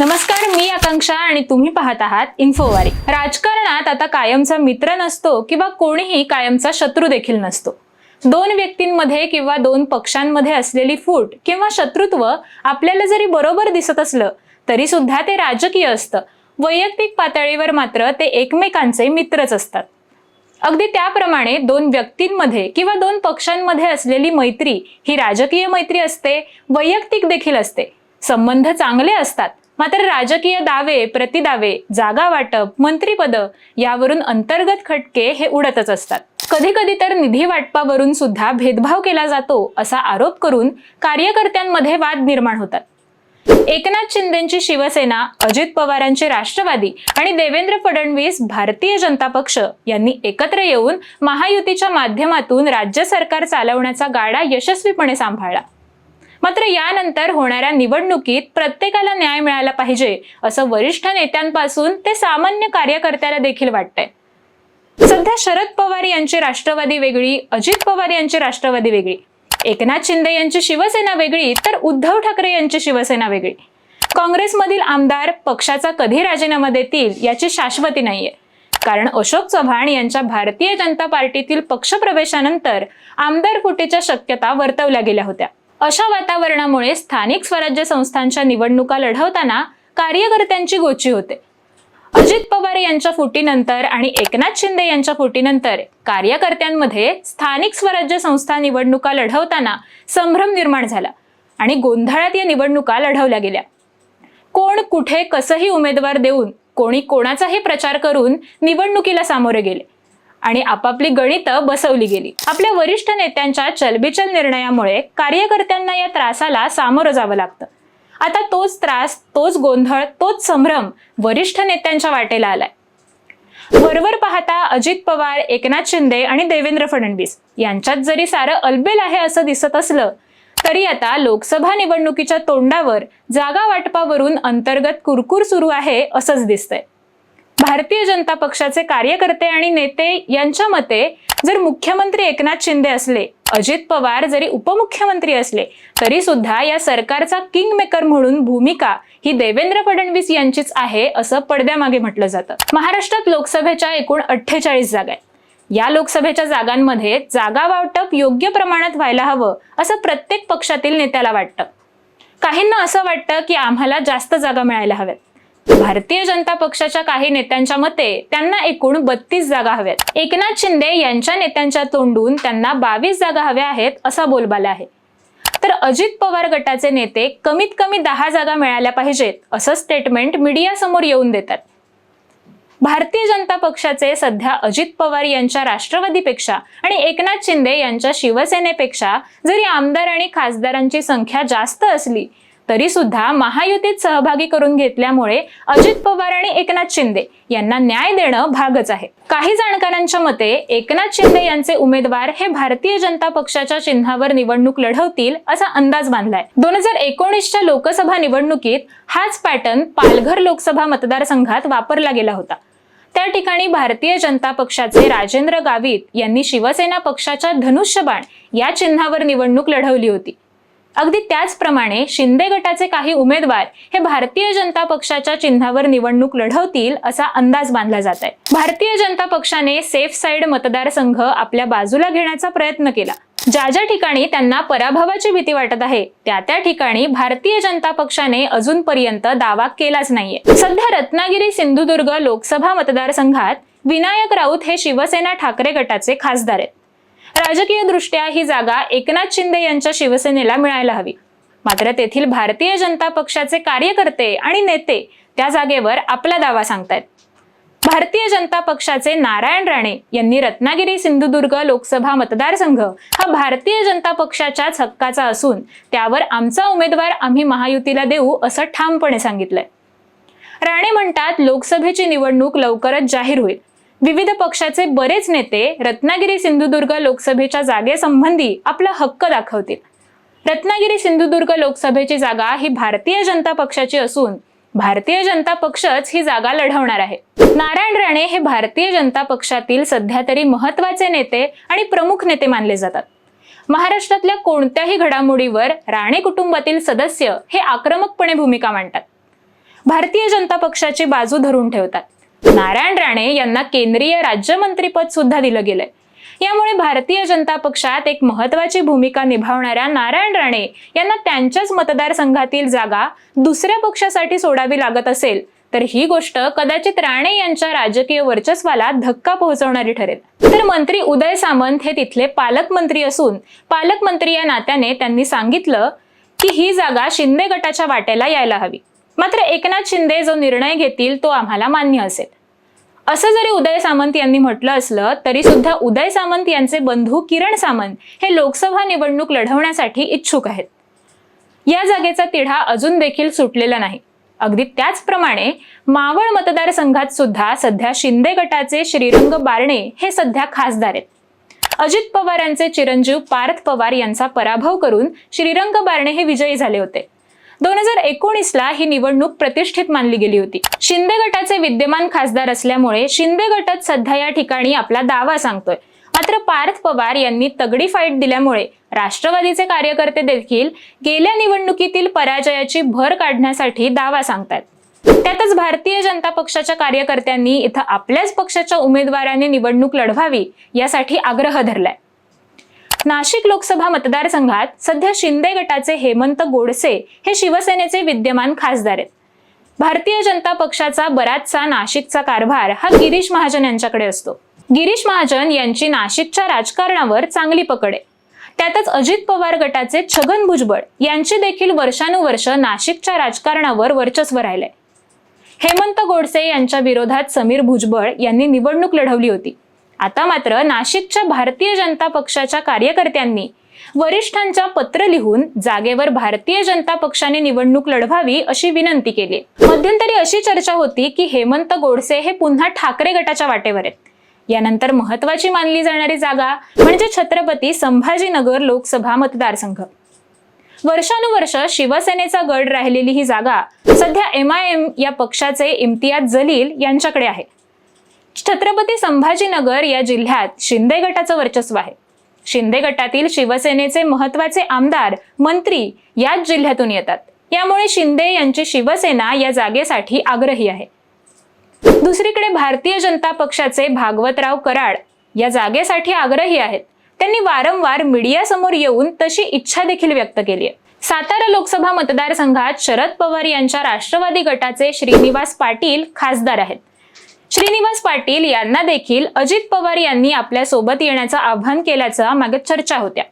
नमस्कार मी आकांक्षा आणि तुम्ही पाहत आहात इन्फोवारी. राजकारणात आता कायमचा मित्र नसतो किंवा कोणीही कायमचा शत्रू देखील नसतो. दोन व्यक्तींमध्ये किंवा दोन पक्षांमध्ये असलेली फूट किंवा शत्रुत्व आपल्याला जरी बरोबर दिसत असलं तरी सुद्धा ते राजकीय असतं. वैयक्तिक पातळीवर मात्र ते एकमेकांचे मित्रच असतात. अगदी त्याप्रमाणे दोन व्यक्तींमध्ये किंवा दोन पक्षांमध्ये असलेली मैत्री ही राजकीय मैत्री असते वैयक्तिक देखील असते. संबंध चांगले असतात. मात्र राजकीय दावे प्रतिदावे जागा वाटप मंत्रीपद यावरून अंतर्गत खटके हे उडतच असतात. कधी कधी तर निधी वाटपावरून सुद्धा भेदभाव केला जातो असा आरोप करून कार्यकर्त्यांमध्ये वाद निर्माण होतात. एकनाथ शिंदेची शिवसेना अजित पवारांचे राष्ट्रवादी आणि देवेंद्र फडणवीस भारतीय जनता पक्ष यांनी एकत्र येऊन महायुतीच्या माध्यमातून राज्य सरकार चालवण्याचा गाडा यशस्वीपणे सांभाळला. मात्र यानंतर होणाऱ्या निवडणुकीत प्रत्येकाला न्याय मिळाला पाहिजे असं वरिष्ठ नेत्यांपासून ते सामान्य कार्यकर्त्याला देखील वाटतंय. सध्या शरद पवार यांची राष्ट्रवादी वेगळी अजित पवार यांची राष्ट्रवादी वेगळी एकनाथ शिंदे यांची शिवसेना वेगळी तर उद्धव ठाकरे यांची शिवसेना वेगळी. काँग्रेसमधील आमदार पक्षाचा कधी राजीनामा देतील याची शाश्वती नाहीये. कारण अशोक चव्हाण यांच्या भारतीय जनता पार्टीतील पक्षप्रवेशानंतर आमदार फुटीच्या शक्यता वर्तवल्या गेल्या होत्या. अशा वातावरणामुळे स्थानिक स्वराज्य संस्थांच्या निवडणुका लढवताना कार्यकर्त्यांची गोची होते. अजित पवार यांच्या फुटीनंतर आणि एकनाथ शिंदे यांच्या फुटीनंतर कार्यकर्त्यांमध्ये स्थानिक स्वराज्य संस्था निवडणुका लढवताना संभ्रम निर्माण झाला आणि गोंधळात या निवडणुका लढवल्या गेल्या. कोण कुठे कसंही उमेदवार देऊन कोणी कोणाचाही प्रचार करून निवडणुकीला सामोरे गेले. आणि आपापली गणितं बसवली गेली. आपल्या वरिष्ठ नेत्यांच्या चलबिचल निर्णयामुळे कार्यकर्त्यांना या त्रासाला सामोरं जावं लागतं. आता तोच त्रास तोच गोंधळ तोच संभ्रम वरिष्ठ नेत्यांच्या वाटेला आलाय. वरवर पाहता अजित पवार एकनाथ शिंदे आणि देवेंद्र फडणवीस यांच्यात जरी सारं अलबेल आहे असं दिसत असलं तरी आता लोकसभा निवडणुकीच्या तोंडावर जागा वाटपावरून अंतर्गत कुरकुर सुरू आहे असंच दिसतंय. भारतीय जनता पक्षाचे कार्यकर्ते आणि नेते यांच्या मते जर मुख्यमंत्री एकनाथ शिंदे असले अजित पवार जरी उपमुख्यमंत्री असले तरी सुद्धा या सरकारचा किंग मेकर म्हणून भूमिका ही देवेंद्र फडणवीस यांचीच आहे असं पडद्यामागे म्हटलं जातं. महाराष्ट्रात लोकसभेच्या एकूण अठ्ठेचाळीस जागा आहेत. या लोकसभेच्या जागांमध्ये जागा वाटप योग्य प्रमाणात व्हायला हवं असं प्रत्येक पक्षातील नेत्याला वाटतं. काहींना असं वाटतं की आम्हाला जास्त जागा मिळायला हव्यात. भारतीय जनता पक्षाच्या काही नेत्यांच्या मते त्यांना एकूण बत्तीस जागा हव्यात. एकनाथ शिंदे यांच्या नेत्यांच्या तोंडून त्यांना बावीस जागा हव्या आहेत असा बोलबाला आहे. तर अजित पवार गटाचे नेते कमीत कमी दहा जागा मिळाल्या पाहिजेत असं स्टेटमेंट मीडियासमोर येऊन देतात. भारतीय जनता पक्षाचे सध्या अजित पवार यांच्या राष्ट्रवादीपेक्षा आणि एकनाथ शिंदे यांच्या शिवसेनेपेक्षा जरी आमदार आणि खासदारांची संख्या जास्त असली तरी सुद्धा महायुतीत सहभागी करून घेतल्यामुळे अजित पवार आणि एकनाथ शिंदे यांना न्याय देणं भागच आहे. काही जाणकारांच्या मते एकनाथ शिंदे यांचे उमेदवार हे भारतीय जनता पक्षाच्या चिन्हावर निवडणूक लढवतील असा अंदाज बांधलाय. दोन हजार एकोणीसच्या लोकसभा निवडणुकीत हाच पॅटर्न पालघर लोकसभा मतदारसंघात वापरला गेला होता. त्या ठिकाणी भारतीय जनता पक्षाचे राजेंद्र गावित यांनी शिवसेना पक्षाच्या धनुष्यबाण या चिन्हावर निवडणूक लढवली होती. अगदी त्याचप्रमाणे शिंदे गटाचे काही उमेदवार हे भारतीय जनता पक्षाच्या चिन्हावर निवडणूक लढवतील असा अंदाज बांधला जात आहे. भारतीय जनता पक्षाने सेफ साईड मतदारसंघ आपल्या बाजूला घेण्याचा प्रयत्न केला. ज्या ज्या ठिकाणी त्यांना पराभवाची भीती वाटत आहे त्या त्या ठिकाणी भारतीय जनता पक्षाने अजूनपर्यंत दावा केलाच नाहीये. सध्या रत्नागिरी सिंधुदुर्ग लोकसभा मतदारसंघात विनायक राऊत हे शिवसेना ठाकरे गटाचे खासदार आहेत. राजकीय दृष्ट्या ही जागा एकनाथ शिंदे यांच्या शिवसेनेला मिळायला हवी. मात्र तेथील भारतीय जनता पक्षाचे कार्यकर्ते आणि नेते त्या जागेवर आपला दावा सांगतायत. भारतीय जनता पक्षाचे नारायण राणे यांनी रत्नागिरी सिंधुदुर्ग लोकसभा मतदारसंघ हा भारतीय जनता पक्षाच्याच हक्काचा असून त्यावर आमचा उमेदवार आम्ही महायुतीला देऊ असं ठामपणे सांगितलंय. राणे म्हणतात लोकसभेची निवडणूक लवकरच जाहीर होईल. विविध पक्षाचे बरेच नेते रत्नागिरी सिंधुदुर्ग लोकसभेच्या जागेसंबंधी आपला हक्क दाखवतील. रत्नागिरी सिंधुदुर्ग लोकसभेची जागा ही भारतीय जनता पक्षाची असून भारतीय जनता पक्षच ही जागा लढवणार आहे. नारायण राणे हे भारतीय जनता पक्षातील सध्या तरी महत्त्वाचे नेते आणि प्रमुख नेते मानले जातात. महाराष्ट्रातल्या कोणत्याही घडामोडीवर राणे कुटुंबातील सदस्य हे आक्रमकपणे भूमिका मांडतात. भारतीय जनता पक्षाची बाजू धरून ठेवतात. नारायण राणे यांना केंद्रीय राज्यमंत्रीपद सुद्धा दिलं गेलंय. यामुळे भारतीय जनता पक्षात एक महत्वाची भूमिका निभावणाऱ्या नारायण राणे यांना त्यांच्याच मतदारसंघातील जागा दुसऱ्या पक्षासाठी सोडावी लागत असेल तर ही गोष्ट कदाचित राणे यांच्या राजकीय वर्चस्वाला धक्का पोहोचवणारी ठरेल. तर मंत्री उदय सामंत हे तिथले पालकमंत्री असून पालकमंत्री या नात्याने त्यांनी सांगितलं की ही जागा शिंदे गटाच्या वाट्याला यायला हवी. मात्र एकनाथ शिंदे जो निर्णय घेतील तो आम्हाला मान्य असेल. असं जरी उदय सामंत यांनी म्हटलं असलं तरी सुद्धा उदय सामंत यांचे बंधू किरण सामंत हे लोकसभा निवडणूक लढवण्यासाठी इच्छुक आहेत. या जागेचा तिढा अजून देखील सुटलेला नाही. अगदी त्याचप्रमाणे मावळ मतदारसंघात सुद्धा सध्या शिंदे गटाचे श्रीरंग बारणे हे सध्या खासदार आहेत. अजित पवारांचे चिरंजीव पार्थ पवार यांचा पराभव करून श्रीरंग बारणे हे विजयी झाले होते. दोन हजार एकोणीसला ही निवडणूक प्रतिष्ठित मानली गेली होती. शिंदे गटाचे विद्यमान खासदार असल्यामुळे शिंदे गटात सध्या या ठिकाणी आपला दावा सांगतोय. मात्र पार्थ पवार यांनी तगडी फाईट दिल्यामुळे राष्ट्रवादीचे कार्यकर्ते देखील गेल्या निवडणुकीतील पराजयाची भर काढण्यासाठी दावा सांगतात त्यातच भारतीय जनता पक्षाच्या कार्यकर्त्यांनी इथं आपल्याच पक्षाच्या उमेदवाराने निवडणूक लढवावी यासाठी आग्रह धरलाय. नाशिक लोकसभा मतदारसंघात सध्या शिंदे गटाचे हेमंत गोडसे हे शिवसेनेचे विद्यमान खासदार आहेत. भारतीय जनता पक्षाचा बराचसा नाशिकचा कारभार हा गिरीश महाजन यांच्याकडे असतो. गिरीश महाजन यांची नाशिकच्या राजकारणावर चांगली पकड आहे. त्यातच अजित पवार गटाचे छगन भुजबळ यांची देखील वर्षानुवर्ष नाशिकच्या राजकारणावर वर्चस्व राहिलंय. हेमंत गोडसे यांच्या विरोधात समीर भुजबळ यांनी निवडणूक लढवली होती. आता मात्र नाशिकच्या भारतीय जनता पक्षाच्या कार्यकर्त्यांनी वरिष्ठांच्या पत्र लिहून जागेवर भारतीय जनता पक्षाने निवडणूक लढवावी अशी विनंती केली. मध्यंतरी अशी चर्चा होती की हेमंत गोडसे हे पुन्हा ठाकरे गटाच्या वाटेवर आहेत. यानंतर महत्वाची मानली जाणारी जागा म्हणजे छत्रपती संभाजीनगर लोकसभा मतदारसंघ. वर्षानुवर्ष शिवसेनेचा गड राहिलेली ही जागा सध्या एम आय एम या पक्षाचे इम्तियाज जलील यांच्याकडे आहे. छत्रपती संभाजीनगर या जिल्ह्यात शिंदे गटाचं वर्चस्व आहे. शिंदे गटातील शिवसेनेचे महत्त्वाचे आमदार मंत्री याच जिल्ह्यातून येतात. यामुळे शिंदे यांची शिवसेना या जागेसाठी आग्रही आहे. दुसरीकडे भारतीय जनता पक्षाचे भागवतराव कराड या जागेसाठी आग्रही आहेत. त्यांनी वारंवार मीडियासमोर येऊन तशी इच्छा देखील व्यक्त केली आहे. सातारा लोकसभा मतदारसंघात शरद पवार यांच्या राष्ट्रवादी गटाचे श्रीनिवास पाटील खासदार आहेत. श्रीनिवास पाटील यांना देखील अजित पवार यांनी आपल्यासोबत येण्याचं आवाहन केल्याचा मागे चर्चा होत्या.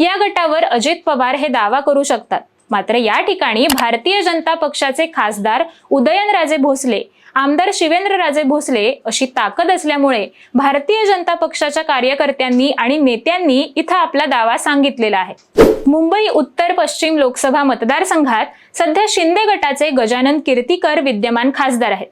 या गटावर अजित पवार हे दावा करू शकतात. मात्र या ठिकाणी भारतीय जनता पक्षाचे खासदार उदयनराजे भोसले आमदार शिवेंद्रराजे भोसले अशी ताकद असल्यामुळे भारतीय जनता पक्षाच्या कार्यकर्त्यांनी आणि नेत्यांनी इथं आपला दावा सांगितलेला आहे. मुंबई उत्तर पश्चिम लोकसभा मतदारसंघात सध्या शिंदे गटाचे गजानन कीर्तीकर विद्यमान खासदार आहेत.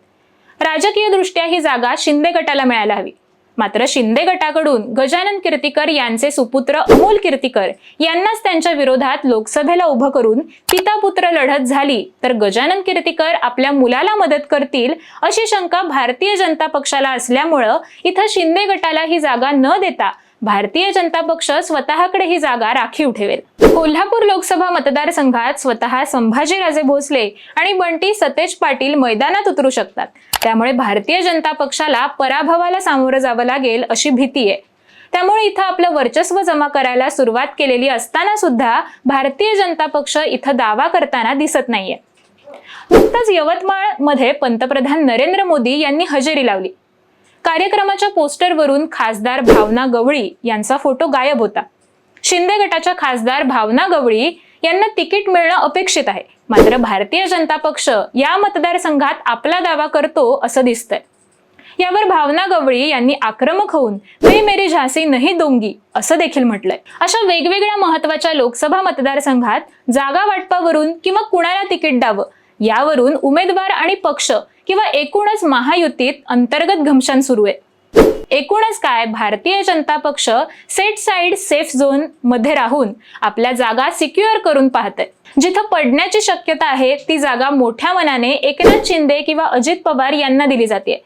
राजकीय दृष्ट्या ही जागा शिंदे गटाला मिळायला हवी. मात्र शिंदे गटाकडून गजानन कीर्तीकर यांचे सुपुत्र अमोल कीर्तीकर यांनाच त्यांच्या विरोधात लोकसभेला उभं करून पिता पुत्र लढत झाली तर गजानन कीर्तीकर आपल्या मुलाला मदत करतील अशी शंका भारतीय जनता पक्षाला असल्यामुळं इथं शिंदे गटाला ही जागा न देता भारतीय जनता पक्ष स्वतःकडे ही जागा राखीव ठेवेल. कोल्हापूर लोकसभा मतदारसंघात स्वतः संभाजीराजे भोसले आणि बंटी सतेज पाटील मैदानात उतरू शकतात. त्यामुळे भारतीय जनता पक्षाला पराभवाला सामोरं जावं लागेल अशी भीती आहे. त्यामुळे इथं आपलं वर्चस्व जमा करायला सुरुवात केलेली असताना सुद्धा भारतीय जनता पक्ष इथं दावा करताना दिसत नाहीये. नुकतंच यवतमाळमध्ये पंतप्रधान नरेंद्र मोदी यांनी हजेरी लावली. कार्यक्रमाच्या पोस्टरवरून खासदार भावना गवळी यांचा फोटो गायब होता. शिंदे गटाच्या खासदार भावना गवळी यांना तिकीट मिळणं अपेक्षित आहे. मात्र भारतीय जनता पक्ष या मतदारसंघात आपला दावा करतो असं दिसतंय. यावर भावना गवळी यांनी आक्रमक होऊन मे मेरी झासी नाही दोंगी असं देखील म्हटलंय. अशा वेगवेगळ्या महत्त्वाच्या लोकसभा मतदारसंघात जागा वाटपावरून किंवा कुणाला तिकीट द्यावं यावरून उमेदवार आणि पक्ष किंवा एकूणच महायुतीत अंतर्गत घमशान सुरू आहे. एकूणच काय? भारतीय जनता पक्ष सेट साइड सेफ झोनमध्ये राहून आपल्या जागा सिक्युअर करून पाहते जिथं पडण्याची शक्यता आहे ती जागा मोठ्या मनाने एकनाथ शिंदे किंवा अजित पवार यांना दिली जाते.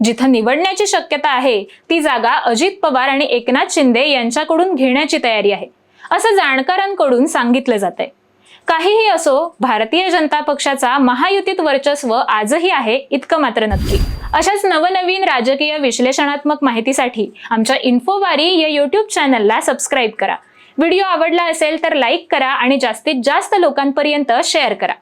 जिथं निवडण्याची शक्यता आहे ती जागा अजित पवार आणि एकनाथ शिंदे यांच्याकडून घेण्याची तयारी आहे. असं जाणकारांकडून सांगितलं जात आहे काहीही असो भारतीय जनता पक्षाचा महायुतीत वर्चस्व आजही आहे इतकं मात्र नक्की. अशाच नवनवीन राजकीय विश्लेषणात्मक माहितीसाठी आमच्या इन्फोवारी या यूट्यूब चॅनलला सबस्क्राईब करा. व्हिडिओ आवडला असेल तर लाईक करा आणि जास्तीत जास्त लोकांपर्यंत शेअर करा.